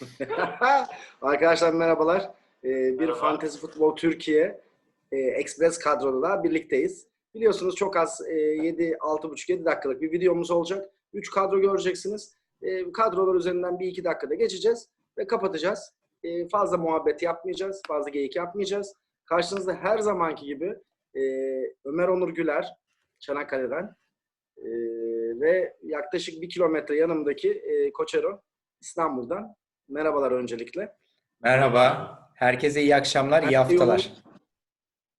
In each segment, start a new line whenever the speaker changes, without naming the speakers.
Arkadaşlar merhabalar. Ee, bir
Merhaba.
Fantezi Futbol Türkiye e, Express kadroda birlikteyiz. Biliyorsunuz çok az e, 7 6,5-7 dakikalık bir videomuz olacak. 3 kadro göreceksiniz. E, kadrolar üzerinden bir iki dakikada geçeceğiz ve kapatacağız. E, fazla muhabbet yapmayacağız, fazla geyik yapmayacağız. Karşınızda her zamanki gibi e, Ömer Onur Güler Çanakkale'den e, ve yaklaşık bir kilometre yanımdaki e, Koçero İstanbul'dan. Merhabalar öncelikle.
Merhaba. Herkese iyi akşamlar, iyi
Her şey
haftalar.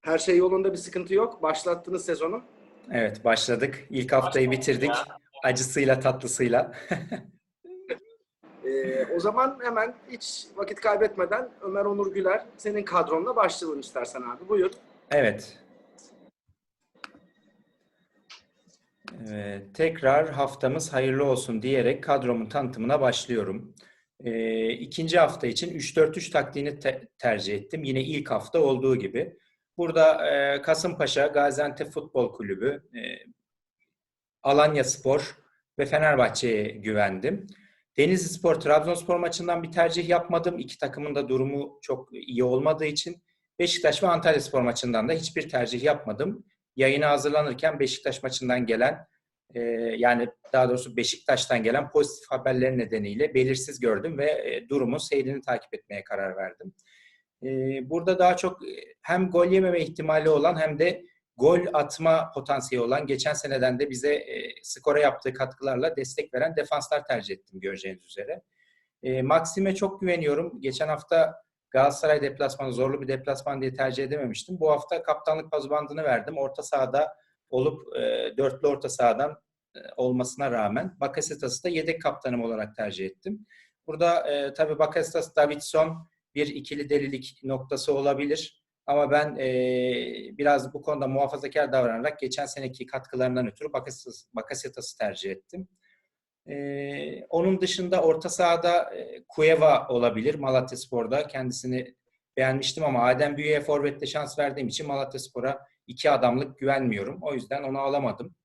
Her şey yolunda bir sıkıntı yok. Başlattınız sezonu.
Evet, başladık. İlk haftayı bitirdik. Acısıyla, tatlısıyla.
Ee, o zaman hemen hiç vakit kaybetmeden Ömer Onur Güler senin kadronla başlayalım istersen abi. Buyur.
Evet. Evet, tekrar haftamız hayırlı olsun diyerek kadromun tanıtımına başlıyorum. Ee, ikinci hafta için 3-4-3 taktiğini te- tercih ettim. Yine ilk hafta olduğu gibi. Burada e, Kasımpaşa, Gaziantep Futbol Kulübü, e, Alanya Spor ve Fenerbahçe'ye güvendim. Denizli Spor, Trabzonspor maçından bir tercih yapmadım. İki takımın da durumu çok iyi olmadığı için. Beşiktaş ve Antalya Spor maçından da hiçbir tercih yapmadım. Yayına hazırlanırken Beşiktaş maçından gelen e, yani daha doğrusu Beşiktaş'tan gelen pozitif haberler nedeniyle belirsiz gördüm ve e, durumun seyrini takip etmeye karar verdim. E, burada daha çok e, hem gol yememe ihtimali olan hem de gol atma potansiyeli olan geçen seneden de bize e, skora yaptığı katkılarla destek veren defanslar tercih ettim göreceğiniz üzere. E, Maxim'e çok güveniyorum. Geçen hafta Galatasaray deplasmanı zorlu bir deplasman diye tercih edememiştim. Bu hafta kaptanlık pazubandını verdim. Orta sahada olup e, dörtlü orta sahadan e, olmasına rağmen Bakasetas'ı da yedek kaptanım olarak tercih ettim. Burada e, tabii Bakasetas, Davidson bir ikili delilik noktası olabilir. Ama ben e, biraz bu konuda muhafazakar davranarak geçen seneki katkılarından ötürü Bakasetas, Bakasetas'ı tercih ettim. Ee, onun dışında orta sahada e, Cueva olabilir Malatya Spor'da. Kendisini beğenmiştim ama Adem Büyü'ye forvette şans verdiğim için Malatya Spor'a iki adamlık güvenmiyorum. O yüzden onu alamadım.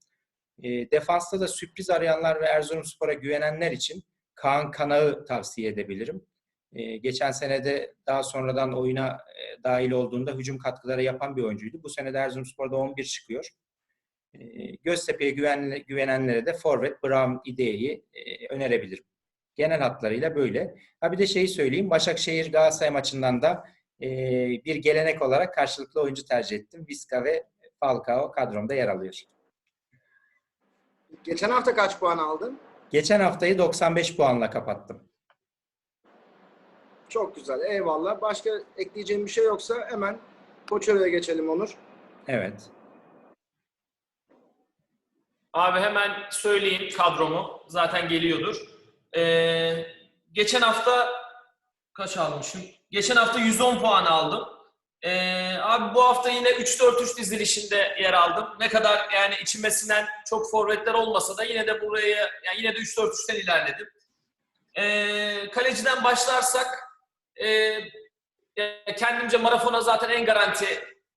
E, defansta da sürpriz arayanlar ve Erzurumspor'a güvenenler için Kaan Kanak'ı tavsiye edebilirim. E, geçen senede daha sonradan oyuna e, dahil olduğunda hücum katkıları yapan bir oyuncuydu. Bu sene de Erzurumspor'da 11 çıkıyor. E, Göztepe'ye güven, güvenenlere de Forvet Brown ideyi e, önerebilirim. Genel hatlarıyla böyle. Ha bir de şeyi söyleyeyim. Başakşehir Galatasaray maçından da e, bir gelenek olarak karşılıklı oyuncu tercih ettim. Vizca ve Falcao kadromda yer alıyor.
Geçen hafta kaç puan aldın?
Geçen haftayı 95 puanla kapattım.
Çok güzel. Eyvallah. Başka ekleyeceğim bir şey yoksa hemen Koçero'ya geçelim Onur.
Evet.
Abi hemen söyleyeyim kadromu. Zaten geliyordur. Ee, geçen hafta kaç almışım? Geçen hafta 110 puan aldım. Ee, abi bu hafta yine 3-4-3 dizilişinde yer aldım. Ne kadar yani içime sinen çok forvetler olmasa da yine de buraya yani yine de 3-4-3'ten ilerledim. Ee, kaleciden başlarsak e, kendimce Marafon'a zaten en garanti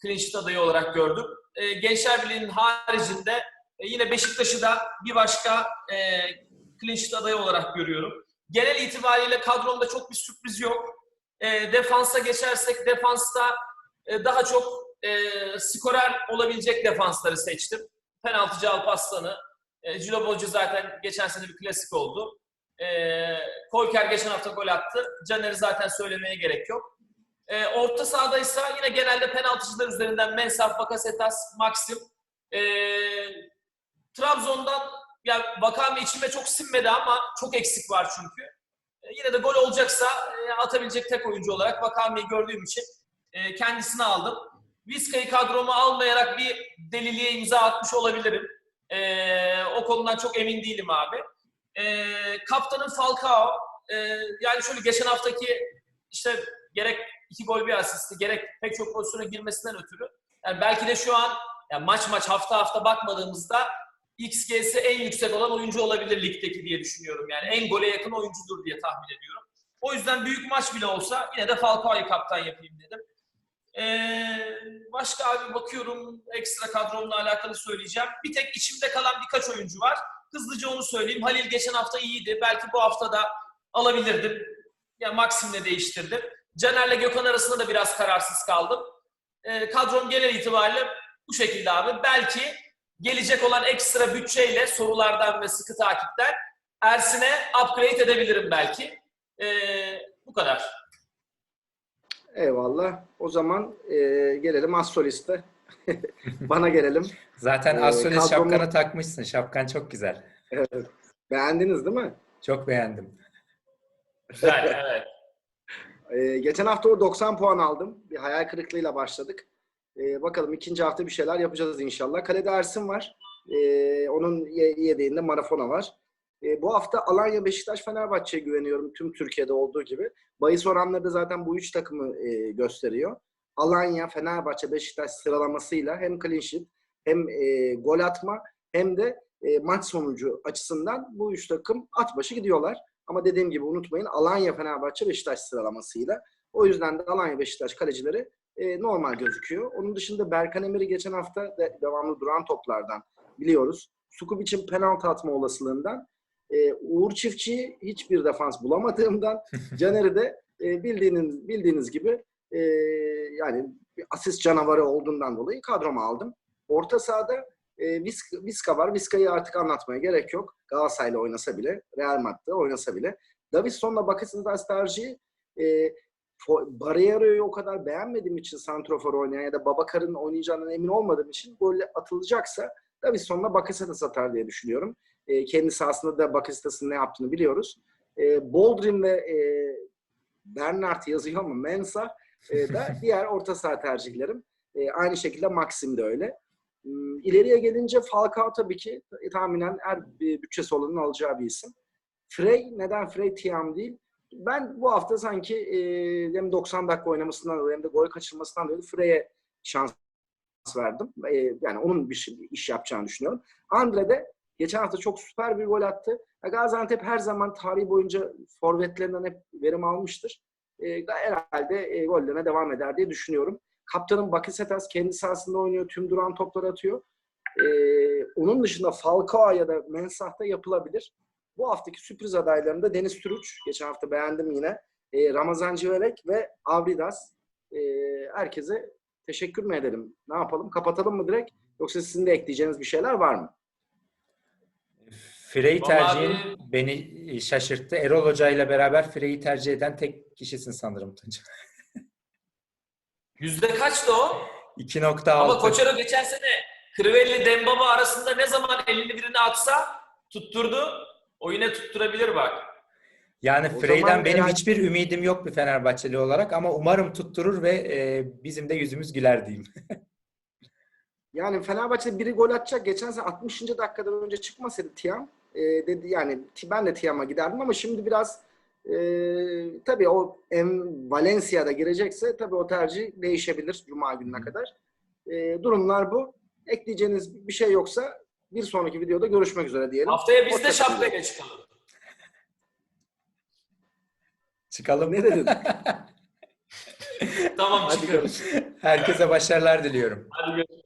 clean sheet adayı olarak gördüm. E, Gençler Birliği'nin haricinde e, yine Beşiktaş'ı da bir başka e, clean adayı olarak görüyorum. Genel itibariyle kadromda çok bir sürpriz yok. E, defansa geçersek defansta e, daha çok e, skorer olabilecek defansları seçtim. Penaltıcı Alpaslan'ı, e, Cilo Bolcu zaten geçen sene bir klasik oldu. E, Koyker geçen hafta gol attı. Caner'i zaten söylemeye gerek yok. E, orta sahadaysa yine genelde penaltıcılar üzerinden Mensah, Bakasetas, Maxim. E, Trabzon'dan yani Vakami içime çok sinmedi ama çok eksik var çünkü. E, yine de gol olacaksa e, atabilecek tek oyuncu olarak Vakami'yi gördüğüm için e, kendisini aldım. Vizca'yı kadroma almayarak bir deliliğe imza atmış olabilirim. O konudan çok emin değilim abi. Kaptanın Falcao. Yani şöyle geçen haftaki işte gerek iki gol bir asisti gerek pek çok pozisyona girmesinden ötürü. Yani belki de şu an yani maç maç hafta hafta bakmadığımızda XG'si en yüksek olan oyuncu olabilir ligdeki diye düşünüyorum. Yani en gole yakın oyuncudur diye tahmin ediyorum. O yüzden büyük maç bile olsa yine de Falcao'yu kaptan yapayım dedim. Ee, başka abi bakıyorum ekstra kadromla alakalı söyleyeceğim. Bir tek içimde kalan birkaç oyuncu var. Hızlıca onu söyleyeyim. Halil geçen hafta iyiydi. Belki bu hafta da alabilirdim. ya Maxim'le değiştirdim. Caner'le Gökhan arasında da biraz kararsız kaldım. Ee, kadrom genel itibariyle bu şekilde abi. Belki gelecek olan ekstra bütçeyle sorulardan ve sıkı takipten Ersin'e upgrade edebilirim belki. Ee, bu kadar.
Eyvallah. O zaman e, gelelim Astrolist'e. Bana gelelim.
Zaten
Ee,
Astrolist
kadromu-
şapkanı takmışsın. Şapkan çok güzel.
Evet. Beğendiniz değil mi?
Çok beğendim.
Güzel, evet.
Ee, geçen hafta o 90 puan aldım. Bir hayal kırıklığıyla başladık. Ee, bakalım ikinci hafta bir şeyler yapacağız inşallah. Kalede Ersin var. Ee, onun ye- yedeğinde Marafona var. Ee, bu hafta Alanya, Beşiktaş, Fenerbahçe'ye güveniyorum tüm Türkiye'de olduğu gibi. Bahis oranları da zaten bu üç takımı e, gösteriyor. Alanya, Fenerbahçe, Beşiktaş sıralamasıyla hem clean sheet hem e, gol atma hem de e, maç sonucu açısından bu üç takım at başı gidiyorlar. Ama dediğim gibi unutmayın Alanya, Fenerbahçe, Beşiktaş sıralamasıyla. O yüzden de Alanya, Beşiktaş kalecileri e, normal gözüküyor. Onun dışında Berkan Emir'i geçen hafta de, devamlı duran toplardan biliyoruz. Sukup için penaltı atma olasılığından e, Uğur Çiftçi'yi hiçbir defans bulamadığımdan Caner'i de e, bildiğiniz bildiğiniz gibi e, yani bir asist canavarı olduğundan dolayı kadroma aldım. Orta sahada e, Viska, Viska var. Viska'yı artık anlatmaya gerek yok. Galatasaray'la oynasa bile, Real Madrid'de oynasa bile. Davidson'la Bakasetas tercihi e, Barrero'yu o kadar beğenmediğim için Santrofor oynayan ya da Babakar'ın oynayacağından emin olmadığım için golle atılacaksa Davidson'la Bakasetas atar diye düşünüyorum. E, kendi sahasında da Bakasetas'ın ne yaptığını biliyoruz. E, Boldrin ve e, Bernard yazıyor ama Mensah e, da diğer orta saha tercihlerim. E, aynı şekilde Maxim de öyle. Hmm, İleriye gelince Falcao tabii ki e, tahminen her bütçesi olanın alacağı bir isim. Frey, neden Frey Tiam değil? Ben bu hafta sanki e, hem 90 dakika oynamasından dolayı hem de gol kaçırmasından dolayı Frey'e şans verdim. E, yani onun bir şey- iş yapacağını düşünüyorum. Andre de geçen hafta çok süper bir gol attı. Gaziantep her zaman tarihi boyunca forvetlerinden hep verim almıştır. E, herhalde e, gollerine devam eder diye düşünüyorum. Kaptanın Bakasetas kendi sahasında oynuyor. Tüm duran topları atıyor. Ee, onun dışında Falcao ya da Mensah'ta yapılabilir. Bu haftaki sürpriz adaylarında Deniz Türüç. Geçen hafta beğendim yine. Ee, Ramazan Civelek ve Avridas. Ee, herkese teşekkür mü edelim? Ne yapalım? Kapatalım mı direkt? Yoksa sizin de ekleyeceğiniz bir şeyler var mı?
Frey tercihin
abi-
beni şaşırttı. Erol Hoca ile beraber Frey'i tercih eden tek kişisin sanırım Tunca.
Yüzde kaçtı o?
2.6.
Ama Koçero geçen sene Crivelli Dembaba arasında ne zaman elini birini atsa tutturdu. O yine tutturabilir bak.
Yani
O
Frey'den benim
herhalde-
hiçbir ümidim yok bir Fenerbahçeli olarak ama umarım tutturur ve e, bizim de yüzümüz güler diyeyim.
Yani Fenerbahçe biri gol atacak. Geçen sene 60. dakikadan önce çıkmasaydı Tiam e, dedi yani ben de Tiam'a giderdim ama şimdi biraz e, tabii o en Valencia'da girecekse tabii o tercih değişebilir Cuma gününe kadar. E, durumlar bu. Ekleyeceğiniz bir şey yoksa bir sonraki videoda görüşmek üzere diyelim.
Haftaya biz de
Hoşça kalın.
şapkayla çıkalım.
Çıkalım.
Ne dedin?
Tamam
Hadi
çıkıyoruz.
görüşürüz.
Herkese başarılar diliyorum.
Hadi görüşürüz.